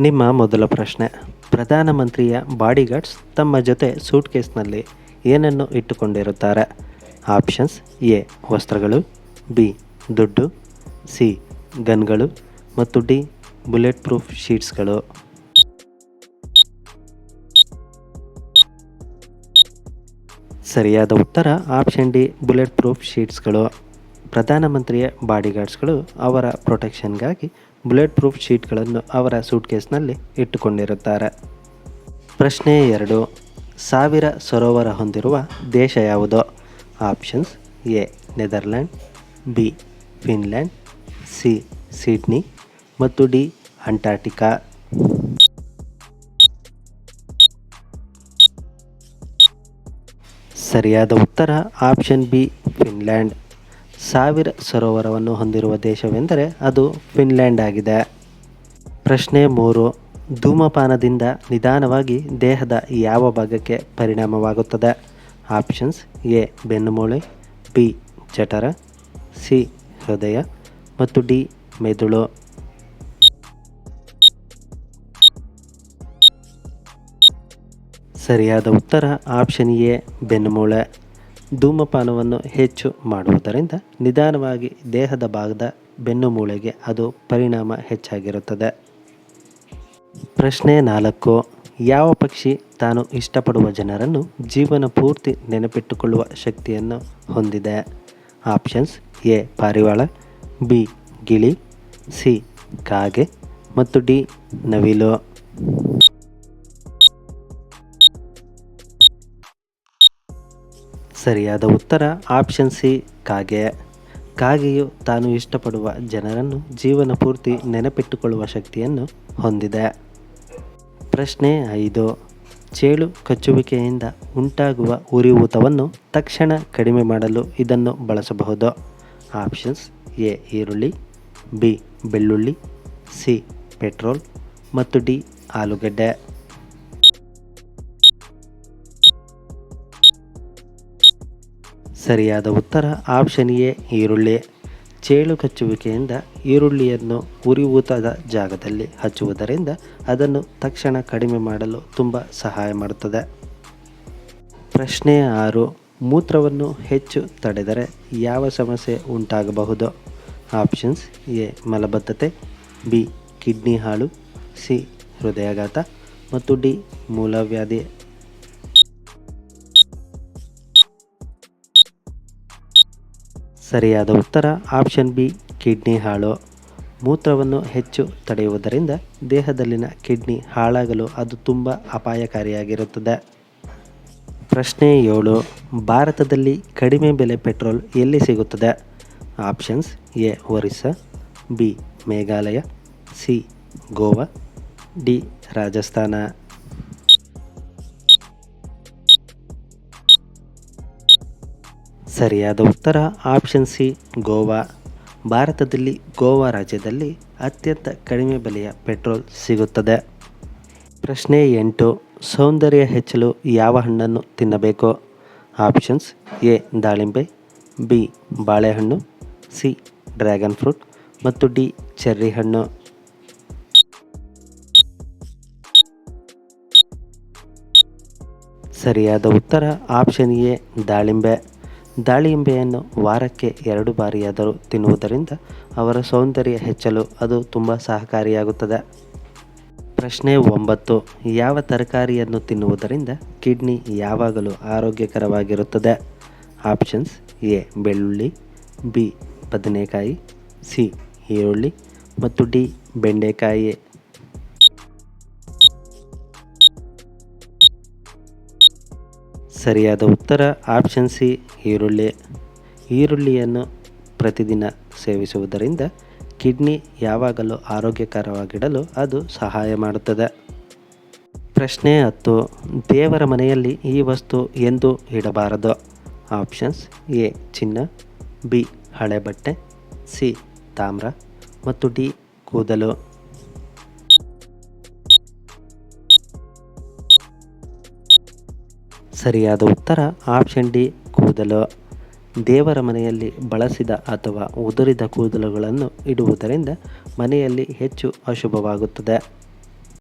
ನಿಮ್ಮ ಮೊದಲ ಪ್ರಶ್ನೆ. ಪ್ರಧಾನಮಂತ್ರಿಯ ಬಾಡಿಗಾರ್ಡ್ಸ್ ತಮ್ಮ ಜೊತೆ ಸೂಟ್ಕೇಸ್ನಲ್ಲಿ ಏನನ್ನು ಇಟ್ಟುಕೊಂಡಿರುತ್ತಾರೆ? ಆಪ್ಷನ್ಸ್ ಎ, ವಸ್ತ್ರಗಳು, ಬಿ, ದುಡ್ಡು, ಸಿ, ಗನ್ಗಳು ಮತ್ತು ಡಿ ಬುಲೆಟ್ ಪ್ರೂಫ್ ಶೀಟ್ಸ್ಗಳು. ಸರಿಯಾದ ಉತ್ತರ ಆಪ್ಷನ್ ಡಿ ಬುಲೆಟ್ ಪ್ರೂಫ್ ಶೀಟ್ಸ್ಗಳು ಪ್ರಧಾನಮಂತ್ರಿಯ ಬಾಡಿಗಾರ್ಡ್ಸ್ಗಳು ಅವರ ಪ್ರೊಟೆಕ್ಷನ್ಗಾಗಿ ಬುಲೆಟ್ ಪ್ರೂಫ್ ಶೀಟ್ಗಳನ್ನು ಅವರ ಸೂಟ್ಕೇಸ್ನಲ್ಲಿ ಇಟ್ಟುಕೊಂಡಿರುತ್ತಾರೆ. ಪ್ರಶ್ನೆ ಎರಡು, ಸಾವಿರ ಸರೋವರ ಹೊಂದಿರುವ ದೇಶ ಯಾವುದು? Options A Netherland B Finland C, Sydney ಮತ್ತು ಡಿ ಅಂಟಾರ್ಟಿಕಾ ಸರಿಯಾದ ಉತ್ತರ ಆಪ್ಷನ್ ಬಿ ಫಿನ್ಲ್ಯಾಂಡ್ ಸಾವಿರ ಸರೋವರವನ್ನು ಹೊಂದಿರುವ ದೇಶವೆಂದರೆ ಅದು ಫಿನ್ಲ್ಯಾಂಡ್ ಆಗಿದೆ. ಪ್ರಶ್ನೆ ಮೂರು, ಧೂಮಪಾನದಿಂದ ನಿಧಾನವಾಗಿ ದೇಹದ ಯಾವ ಭಾಗಕ್ಕೆ ಪರಿಣಾಮವಾಗುತ್ತದೆ? ಆಪ್ಷನ್ಸ್ ಎ, ಬೆನ್ನುಮೂಳೆ, ಬಿ, ಜಠರ, ಸಿ, ಹೃದಯ ಮತ್ತು ಡಿ, ಮೆದುಳು. ಸರಿಯಾದ ಉತ್ತರ ಆಪ್ಷನ್ ಎ, ಬೆನ್ನುಮೂಳೆ. ಧೂಮಪಾನವನ್ನು ಹೆಚ್ಚು ಮಾಡುವುದರಿಂದ ನಿಧಾನವಾಗಿ ದೇಹದ ಭಾಗದ ಬೆನ್ನು ಮೂಳೆಗೆ ಅದು ಪರಿಣಾಮ ಹೆಚ್ಚಾಗಿರುತ್ತದೆ. ಪ್ರಶ್ನೆ ನಾಲ್ಕು. ಯಾವ ಪಕ್ಷಿ ತಾನು ಇಷ್ಟಪಡುವ ಜನರನ್ನು ಜೀವನ ಪೂರ್ತಿ ನೆನಪಿಟ್ಟುಕೊಳ್ಳುವ ಶಕ್ತಿಯನ್ನು ಹೊಂದಿದೆ? ಆಪ್ಷನ್ಸ್ ಎ, ಪಾರಿವಾಳ, ಬಿ, ಗಿಳಿ, ಸಿ, ಕಾಗೆ ಮತ್ತು ಡಿ, ನವಿಲು. ಸರಿಯಾದ ಉತ್ತರ ಆಪ್ಷನ್ ಸಿ, ಕಾಗೆ. ಕಾಗೆಯು ತಾನು ಇಷ್ಟಪಡುವ ಜನರನ್ನು ಜೀವನ ಪೂರ್ತಿ ನೆನಪಿಟ್ಟುಕೊಳ್ಳುವ ಶಕ್ತಿಯನ್ನು ಹೊಂದಿದೆ. ಪ್ರಶ್ನೆ ಐದು. ಚೇಳು ಕಚ್ಚುವಿಕೆಯಿಂದ ಉಂಟಾಗುವ ಉರಿಯೂತವನ್ನು ತಕ್ಷಣ ಕಡಿಮೆ ಮಾಡಲು ಇದನ್ನು ಬಳಸಬಹುದು. ಆಪ್ಷನ್ಸ್ ಎ, ಈರುಳ್ಳಿ, ಬಿ, ಬೆಳ್ಳುಳ್ಳಿ, ಸಿ, ಪೆಟ್ರೋಲ್, ಮತ್ತು ಡಿ, ಆಲೂಗಡ್ಡೆ. ಸರಿಯಾದ ಉತ್ತರ ಆಪ್ಷನ್ ಎ, ಈರುಳ್ಳಿ. ಚೇಳು ಕಚ್ಚುವಿಕೆಯಿಂದ ಈರುಳ್ಳಿಯನ್ನು ಉರಿಯೂತದ ಜಾಗದಲ್ಲಿ ಹಚ್ಚುವುದರಿಂದ ಅದನ್ನು ತಕ್ಷಣ ಕಡಿಮೆ ಮಾಡಲು ತುಂಬ ಸಹಾಯ ಮಾಡುತ್ತದೆ. ಪ್ರಶ್ನೆ ಆರು, ಮೂತ್ರವನ್ನು ಹೆಚ್ಚು ತಡೆದರೆ ಯಾವ ಸಮಸ್ಯೆ ಉಂಟಾಗಬಹುದು? ಆಪ್ಷನ್ಸ್ ಎ, ಮಲಬದ್ಧತೆ, ಬಿ, ಕಿಡ್ನಿ ಹಾಳು, ಸಿ, ಹೃದಯಾಘಾತ ಮತ್ತು ಡಿ, ಮೂಲವ್ಯಾಧಿ. ಸರಿಯಾದ ಉತ್ತರ ಆಪ್ಷನ್ ಬಿ, ಕಿಡ್ನಿ ಹಾಳು. ಮೂತ್ರವನ್ನು ಹೆಚ್ಚು ತಡೆಯುವುದರಿಂದ ದೇಹದಲ್ಲಿನ ಕಿಡ್ನಿ ಹಾಳಾಗಲು ಅದು ತುಂಬ ಅಪಾಯಕಾರಿಯಾಗಿರುತ್ತದೆ. ಪ್ರಶ್ನೆ ಏಳು, ಭಾರತದಲ್ಲಿ ಕಡಿಮೆ ಬೆಲೆ ಪೆಟ್ರೋಲ್ ಎಲ್ಲಿ ಸಿಗುತ್ತದೆ? Options A, Orissa, B, Meghalaya, C, Goa, D, Rajasthan. ಸರಿಯಾದ ಉತ್ತರ ಆಪ್ಷನ್ ಸಿ ಗೋವಾ. ಭಾರತದಲ್ಲಿ ಗೋವಾ ರಾಜ್ಯದಲ್ಲಿ ಅತ್ಯಂತ ಕಡಿಮೆ ಬೆಲೆಯ ಪೆಟ್ರೋಲ್ ಸಿಗುತ್ತದೆ. ಪ್ರಶ್ನೆ ಎಂಟು, ಸೌಂದರ್ಯ ಹೆಚ್ಚಲು ಯಾವ ಹಣ್ಣನ್ನು ತಿನ್ನಬೇಕು? ಆಪ್ಷನ್ಸ್ ಎ, ದಾಳಿಂಬೆ, ಬಿ, ಬಾಳೆಹಣ್ಣು, ಸಿ, ಡ್ರ್ಯಾಗನ್ ಫ್ರೂಟ್ ಮತ್ತು ಡಿ ಚೆರ್ರಿ ಹಣ್ಣು ಸರಿಯಾದ ಉತ್ತರ ಆಪ್ಷನ್ ಎ, ದಾಳಿಂಬೆ. ದಾಳಿಂಬೆಯನ್ನು ವಾರಕ್ಕೆ ಎರಡು ಬಾರಿಯಾದರೂ ತಿನ್ನುವುದರಿಂದ ಅವರ ಸೌಂದರ್ಯ ಹೆಚ್ಚಲು ಅದು ತುಂಬ ಸಹಕಾರಿಯಾಗುತ್ತದೆ. ಪ್ರಶ್ನೆ ಒಂಬತ್ತು. ಯಾವ ತರಕಾರಿಯನ್ನು ತಿನ್ನುವುದರಿಂದ ಕಿಡ್ನಿ ಯಾವಾಗಲೂ ಆರೋಗ್ಯಕರವಾಗಿರುತ್ತದೆ? Options A. ಬೆಳ್ಳುಳ್ಳಿ, ಬಿ. ಬದನೆಕಾಯಿ, ಸಿ. ಈರುಳ್ಳಿ ಮತ್ತು ಡಿ. ಬೆಂಡೆಕಾಯಿ. ಸರಿಯಾದ ಉತ್ತರ ಆಪ್ಷನ್ ಸಿ, ಈರುಳ್ಳಿ. ಈರುಳ್ಳಿಯನ್ನು ಪ್ರತಿದಿನ ಸೇವಿಸುವುದರಿಂದ ಕಿಡ್ನಿ ಯಾವಾಗಲೂ ಆರೋಗ್ಯಕರವಾಗಿಡಲು ಅದು ಸಹಾಯ ಮಾಡುತ್ತದೆ. ಪ್ರಶ್ನೆ ಹತ್ತು, ದೇವರ ಮನೆಯಲ್ಲಿ ಈ ವಸ್ತು ಎಂದು ಇಡಬಾರದು? ಆಪ್ಷನ್ಸ್ ಎ, ಚಿನ್ನ, ಬಿ, ಹಳೆ ಬಟ್ಟೆ, ಸಿ, ತಾಮ್ರ ಮತ್ತು ಡಿ, ಕೂದಲು. ಸರಿಯಾದ ಉತ್ತರ ಆಪ್ಷನ್ ಡಿ, ಕೂದಲು. ದೇವರ ಮನೆಯಲ್ಲಿ ಬಳಸಿದ ಅಥವಾ ಉದುರಿದ ಕೂದಲುಗಳನ್ನು ಇಡುವುದರಿಂದ ಮನೆಯಲ್ಲಿ ಹೆಚ್ಚು ಅಶುಭವಾಗುತ್ತದೆ.